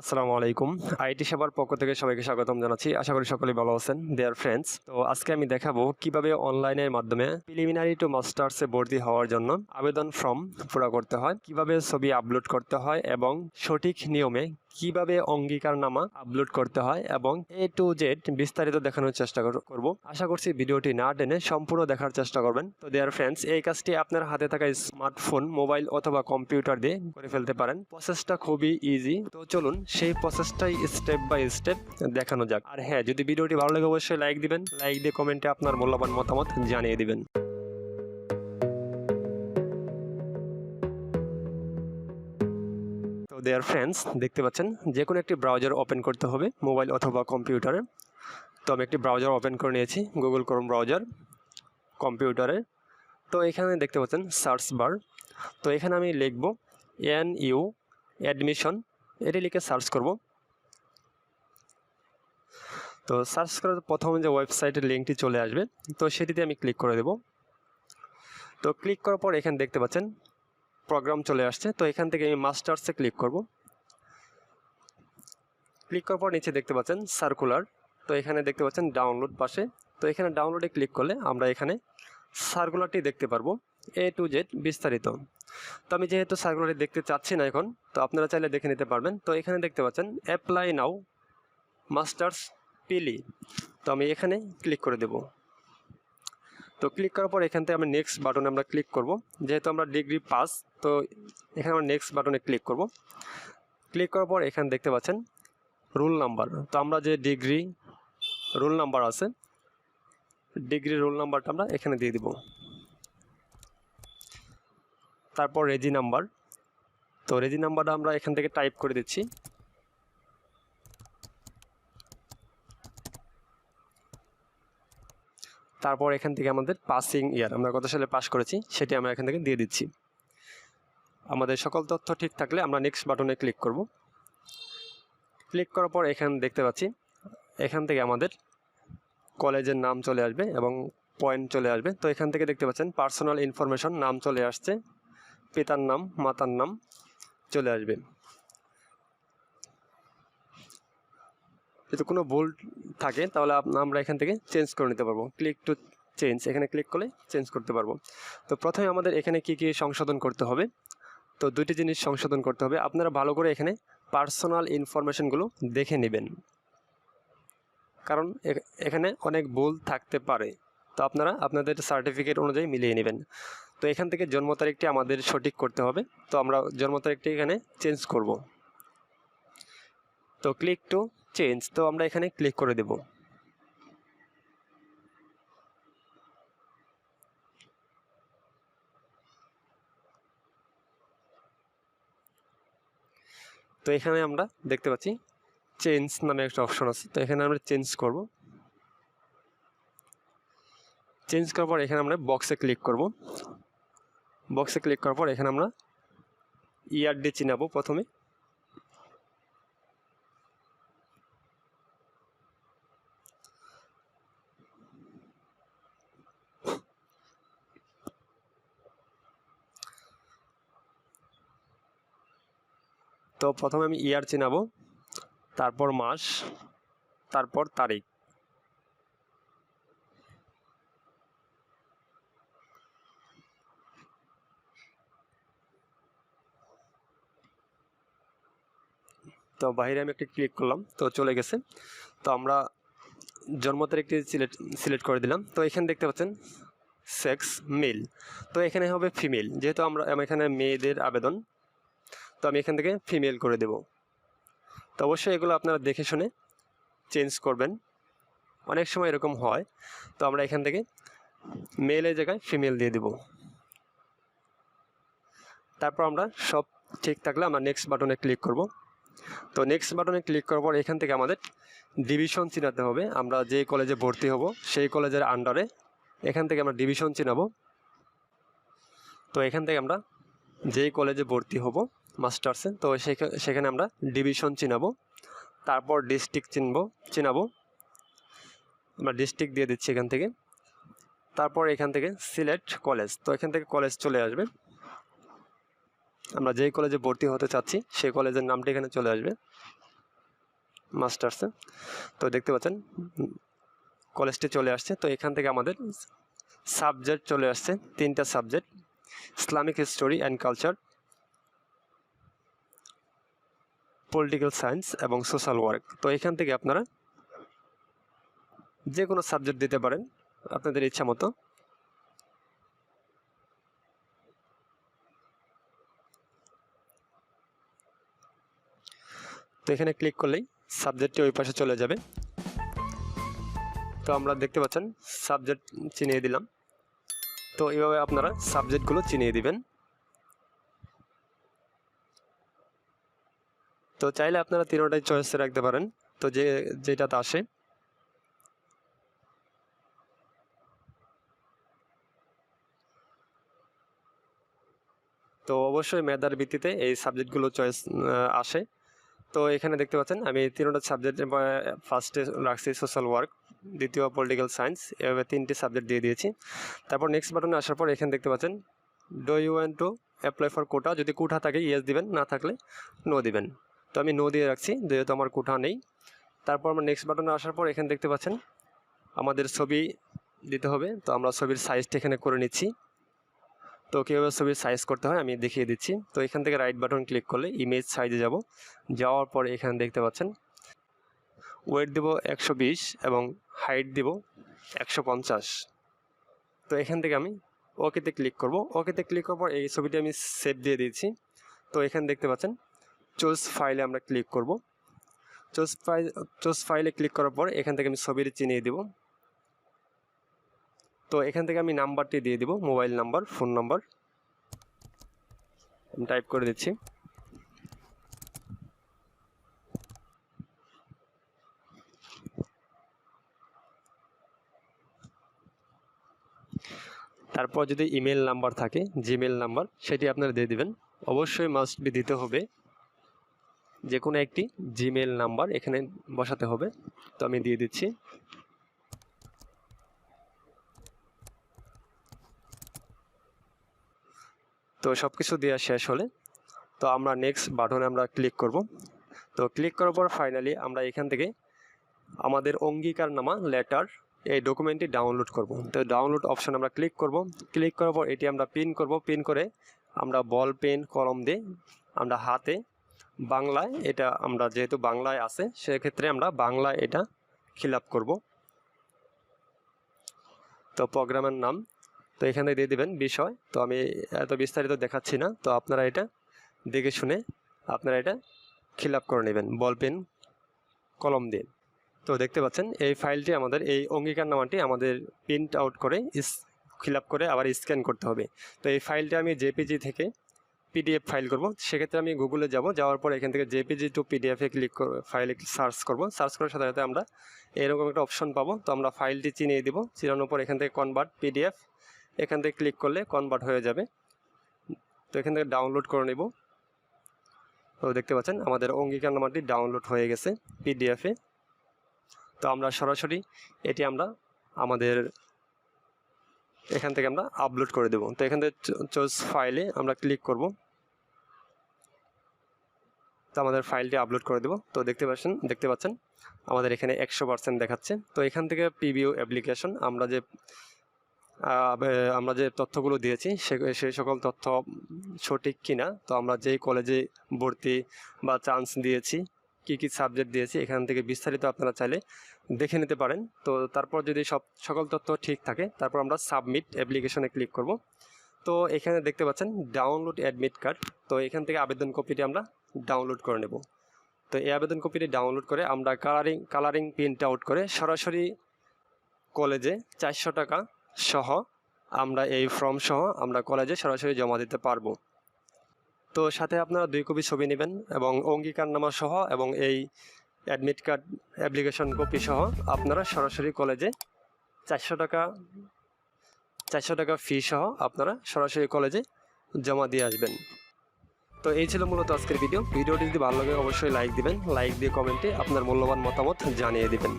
আসসালামু আলাইকুম। আইটি সেবার পক্ষ থেকে সবাইকে স্বাগতম জানাচ্ছি। আশা করি সকলেই ভালো আছেন দেয়ার ফ্রেন্ডস তো আজকে আমি দেখাবো কীভাবে অনলাইনের মাধ্যমে প্রিলিমিনারি টু মাস্টার্সে ভর্তি হওয়ার জন্য আবেদন ফর্ম পুরো করতে হয়, কীভাবে ছবি আপলোড করতে হয় এবং সঠিক নিয়মে কীভাবে অঙ্গীকারনামা আপলোড করতে হয় এবং এ টু জেড বিস্তারিত দেখানোর চেষ্টা কর- করব। আশা করছি ভিডিওটি না টেনে সম্পূর্ণ দেখার চেষ্টা করবেন। তো দেয়ার ফ্রেন্ডস এই কাজটি আপনার হাতে থাকা স্মার্টফোন মোবাইল অথবা কম্পিউটার দিয়ে করে ফেলতে পারেন। প্রসেসটা খুবই ইজি তো চলুন, সেই প্রসেসটাই স্টেপ বাই স্টেপ দেখানো যাক। আর হ্যাঁ যদি ভিডিওটি ভালো লাগে, অবশ্যই লাইক দিবেন। লাইক দিয়ে কমেন্টে আপনার মূল্যবান মতামত জানিয়ে দিবেন। দেয়ার ফ্রেন্ডস দেখতে পাচ্ছেন যে কোনো একটি ব্রাউজার ওপেন করতে হবে মোবাইল অথবা কম্পিউটারে তো আমি একটি ব্রাউজার ওপেন করে নিয়েছি গুগল ক্রোম ব্রাউজার কম্পিউটারে তো এখানে দেখতে পাচ্ছেন সার্চ বার তো এখানে আমি লিখব এন ইউ অ্যাডমিশন এটি লিখে সার্চ করব। তো সার্চ করার প্রথম যে ওয়েবসাইটের লিঙ্কটি চলে আসবে, তো সেটিতে আমি ক্লিক করে দেব। তো ক্লিক করার পর এখানে দেখতে পাচ্ছেন প্রোগ্রাম চলে আসছে, তো এখান থেকে আমি মাস্টার্সে ক্লিক করব। ক্লিক করার পর নিচে দেখতে পাচ্ছেন সার্কুলার তো এখানে দেখতে পাচ্ছেন ডাউনলোড পাশে। তো এখানে ডাউনলোডে ক্লিক করলে আমরা এখানে সার্কুলারটি দেখতে পারব এ টু জেড বিস্তারিত। তো আমি যেহেতু সার্কুলারটি দেখতে চাচ্ছি না এখন, তো আপনারা চাইলে দেখে নিতে পারবেন। তো এখানে দেখতে পাচ্ছেন অ্যাপ্লাই নাও মাস্টার্স পিলি তো আমি এখানে ক্লিক করে দেব। তো ক্লিক করার পর এখান থেকে আমরা নেক্সট বাটনে আমরা ক্লিক করব। যেহেতু আমরা ডিগ্রি পাস তো এখানে আমরা নেক্সট বাটনে ক্লিক করব। ক্লিক করার পর এখানে দেখতে পাচ্ছেন রুল নাম্বার তো আমরা যে ডিগ্রি রোল নাম্বার আছে ডিগ্রি রোল নাম্বারটা আমরা এখানে দিয়ে দিব। তারপর রেজি নাম্বার তো রেজি নাম্বারটা আমরা এখান থেকে টাইপ করে দিচ্ছি। তারপর এখান থেকে আমাদের পাসিং ইয়ার আমরা কত সালে পাস করেছি সেটি আমরা এখান থেকে দিয়ে দিচ্ছি। আমাদের সকল তথ্য ঠিক থাকলে আমরা নেক্সট বাটনে ক্লিক করব। ক্লিক করার পর এখানে দেখতে পাচ্ছি, এখান থেকে আমাদের কলেজের নাম চলে আসবে এবং পয়েন্ট চলে আসবে। তো এখান থেকে দেখতে পাচ্ছেন পার্সোনাল ইনফরমেশন নাম চলে আসছে, পিতার নাম, মাতার নাম চলে আসবে। যদি কোনো ভুল থাকে, তাহলে আমরা এখান থেকে চেঞ্জ করে নিতে পারব। ক্লিক টু চেঞ্জ এখানে ক্লিক করলে চেঞ্জ করতে পারব। তো প্রথমে আমাদের এখানে কি কি সংশোধন করতে হবে? তো দুটি জিনিস সংশোধন করতে হবে। আপনারা ভালো করে এখানে পার্সোনাল ইনফরমেশনগুলো দেখে নেবেন। কারণ এখানে অনেক ভুল থাকতে পারে। তো আপনারা আপনাদের সার্টিফিকেট অনুযায়ী মিলিয়ে নেবেন। তো এখান থেকে জন্ম তারিখটি আমাদের সঠিক করতে হবে। তো আমরা জন্ম তারিখটি এখানে চেঞ্জ করব। তো ক্লিক টু চেঞ্জ তো আমরা এখানে ক্লিক করে দেব। তো এখানে আমরা দেখতে পাচ্ছি চেঞ্জ নামে একটা অপশন আছে, তো এখানে আমরা চেঞ্জ করব। চেঞ্জ করার পর এখানে আমরা বক্সে ক্লিক করব। বক্সে ক্লিক করার পর এখানে আমরা ইয়ারডি চিনাবো প্রথমে। তো প্রথমে আমি ইয়ার চিনাবো, তারপর মাস, তারপর তারিখ। তো বাইরে আমি একটা ক্লিক করলাম, তো চলে গেছে। তো আমরা জন্ম তারিখটি সিলেক্ট সিলেক্ট করে দিলাম। তো এখানে দেখতে পাচ্ছেন, সেক্স, মেল। তো এখানে হবে ফিমেল, যেহেতু আমরা এখানে মেয়েদের আবেদন। তো আমি এখান থেকে ফিমেল করে দেব। তো অবশ্যই এগুলো আপনারা দেখে শুনে চেঞ্জ করবেন। অনেক সময় এরকম হয়, তো আমরা এখান থেকে মেলের জায়গায় ফিমেল দিয়ে দেব। তারপর আমরা সব ঠিক থাকলে আমরা নেক্সট বাটনে ক্লিক করব। তো নেক্সট বাটনে ক্লিক করার পর এখান থেকে আমাদের ডিভিশন চিনাতে হবে। আমরা যে কলেজে ভর্তি হব, সেই কলেজের আন্ডারে এখান থেকে আমরা ডিভিশন চিনাবো। তো এখান থেকে আমরা যেই কলেজে ভর্তি হব মাস্টার্সে, তো সেখা- সেখানে আমরা ডিভিশন চিনাবো। তারপর ডিস্ট্রিক্ট চিনব, চিনাবো। আমরা ডিস্ট্রিক্ট দিয়ে দিচ্ছি এখান থেকে। তারপর এখান থেকে সিলেক্ট কলেজ, তো এখান থেকে কলেজ চলে আসবে। আমরা যেই কলেজে ভর্তি হতে চাচ্ছি, সেই কলেজের নামটি এখানে চলে আসবে। মাস্টার্সে, তো দেখতে পাচ্ছেন, কলেজটি চলে আসছে। তো এখান থেকে আমাদের সাবজেক্ট চলে আসছে, তিনটা subject. Islamic history and culture. Political science এবং সোশ্যাল ওয়ার্ক তো এখান থেকে আপনারা যে কোনো সাবজেক্ট দিতে পারেন আপনাদের ইচ্ছা মতো। তো এখানে ক্লিক করলেই সাবজেক্টটি ওই পাশে চলে যাবে। তো আমরা দেখতে পাচ্ছেন সাবজেক্ট চিনিয়ে দিলাম। তো এইভাবে আপনারা সাবজেক্টগুলো চিনিয়ে দিবেন। তো চাইলে আপনারা তিনোটাই চয়েসে রাখতে পারেন। তো যে, যেটাতে আসে। তো অবশ্যই মেধার ভিত্তিতে এই সাবজেক্টগুলো চয়েস আসে। তো এখানে দেখতে পাচ্ছেন, আমি তিনটা সাবজেক্ট ফার্স্টে রাখছি সোশ্যাল ওয়ার্ক দ্বিতীয় পলিটিক্যাল সায়েন্স এভাবে তিনটি সাবজেক্ট দিয়ে দিয়েছি। তারপর নেক্সট বাটনে আসার পর এখানে দেখতে পাচ্ছেন do you want to apply for quota যদি কোঠা থাকে ইয়েস দিবেন, না থাকলে নো দিবেন। তো আমি নো দিয়ে রাখছি, যেহেতু আমার কোঠা নেই। তারপর আমার নেক্সট বাটনে আসার পর এখানে দেখতে পাচ্ছেন, আমাদের ছবি দিতে হবে। তো আমরা ছবির সাইজটা এখানে করে নিচ্ছি। তো কীভাবে ছবির সাইজ করতে হয় আমি দেখিয়ে দিচ্ছি। তো এখান থেকে রাইট বাটন ক্লিক করলে ইমেজ সাইজে যাব। যাওয়ার পর এখানে দেখতে পাচ্ছেন ওয়েট দেব একশো বিশ এবং হাইট দেব একশো পঞ্চাশ। তো এখান থেকে আমি ওকেতে ক্লিক করব। ওকেতে ক্লিক করার পর এই ছবিটি আমি সেভ দিয়ে দিয়েছি। তো এখানে দেখতে পাচ্ছেন চুজ ফাইলে আমরা ক্লিক করব। চুজ ফাইল চুজ ফাইলে ক্লিক করার পর এখান থেকে আমি ছবিটি চিনিয়ে দেব। তো এখান থেকে আমি নাম্বারটি দিয়ে দিব, মোবাইল নাম্বার, ফোন নাম্বার। আমি টাইপ করে দিচ্ছি। তারপর যদি ইমেল নাম্বার থাকে জিমেল নাম্বার, সেটি আপনারা দিয়ে দিবেন। অবশ্যই মাস্ট বি দিতে হবে। যে কোনো একটি জিমেল নাম্বার এখানে বসাতে হবে। তো আমি দিয়ে দিচ্ছি। তো সব কিছু দেওয়া শেষ হলে তো আমরা নেক্সট বাটনে আমরা ক্লিক করব। তো ক্লিক করার পর ফাইনালি আমরা এখান থেকে আমাদের অঙ্গীকারনামা লেটার এই ডকুমেন্টটি ডাউনলোড করব। তো ডাউনলোড অপশন আমরা ক্লিক করব। ক্লিক করার পর এটি আমরা পিন করব। পিন করে আমরা বল পেন কলম দিয়ে আমরা হাতে বাংলায় এটা আমরা যেহেতু বাংলায় আছে, সেক্ষেত্রে আমরা বাংলায় এটা ফিল আপ করব। তো প্রোগ্রামের নাম, তো এখানে দিয়ে দিবেন বিষয়। তো আমি এত বিস্তারিত দেখাচ্ছি না, তো আপনারা এটা দেখে শুনে আপনারা এটা ফিল আপ করে নেবেন বল পেন কলম দিয়ে। তো দেখতে পাচ্ছেন, এই ফাইলটি আমাদের, এই অঙ্গীকার নামাটি আমাদের প্রিন্ট আউট করে ইস আপ করে আবার স্ক্যান করতে হবে। তো এই ফাইলটা আমি জেপিজি থেকে পিডিএফ ফাইল করব। সেক্ষেত্রে আমি গুগলে যাব। যাওয়ার পর এখান থেকে জেপিজি টু পিডিএফে ক্লিক করব ফাইলে সার্চ করব। সার্চ করার সাথে সাথে আমরা এরকম একটা অপশন পাবো। তো আমরা ফাইলটি চিনিয়ে দিব। চিনানোর পর এখান থেকে কনভার্ট পিডিএফ এখান থেকে ক্লিক করলে কনভার্ট হয়ে যাবে। তো এখান থেকে ডাউনলোড করে নেব। তো দেখতে পাচ্ছেন, আমাদের অঙ্গীকার নাম্বারটি ডাউনলোড হয়ে গেছে পিডিএফে তো আমরা সরাসরি এটি আমরা আমাদের এখান থেকে আমরা আপলোড করে দেব। তো এখান থেকে চোজ ফাইলে আমরা ক্লিক করব। তো আমাদের ফাইলটি আপলোড করে দেব। তো দেখতে পাচ্ছেন দেখতে পাচ্ছেন, আমাদের এখানে একশো পার্সেন্ট দেখাচ্ছে। তো এখান থেকে পিবিও অ্যাপ্লিকেশন আমরা যে আমরা যে তথ্যগুলো দিয়েছি, সে সেই সকল তথ্য সঠিক কিনা, তো আমরা যেই কলেজে ভর্তি বা চান্স দিয়েছি, কি কি সাবজেক্ট দিয়েছি, এখান থেকে বিস্তারিত আপনারা চাইলে দেখে নিতে পারেন। তো তারপর যদি সব, সকল তথ্য ঠিক থাকে, তারপর আমরা সাবমিট অ্যাপ্লিকেশনে ক্লিক করব। তো এখানে দেখতে পাচ্ছেন ডাউনলোড অ্যাডমিট কার্ড তো এখান থেকে আবেদন কপিটি আমরা ডাউনলোড করে নেব। তো এই আবেদন কপিটি ডাউনলোড করে আমরা কালারিং কালারিং প্রিন্ট আউট করে সরাসরি কলেজে চারশো টাকা সহ আমরা এই ফর্ম সহ আমরা কলেজে সরাসরি জমা দিতে পারব। তো সাথে আপনারা দুই কপি ছবি নেবেন এবং অঙ্গীকারনামা সহ এবং এই অ্যাডমিট কার্ড অ্যাপ্লিকেশন কপি সহ আপনারা সরাসরি কলেজে চারশো টাকা চারশো টাকা ফি সহ আপনারা সরাসরি কলেজে জমা দিয়ে আসবেন। তো এই ছিল মূলত আজকের ভিডিও ভিডিওটি যদি ভালো লাগে, অবশ্যই লাইক দিবেন। লাইক দিয়ে কমেন্টে আপনার মূল্যবান মতামত জানিয়ে দিবেন।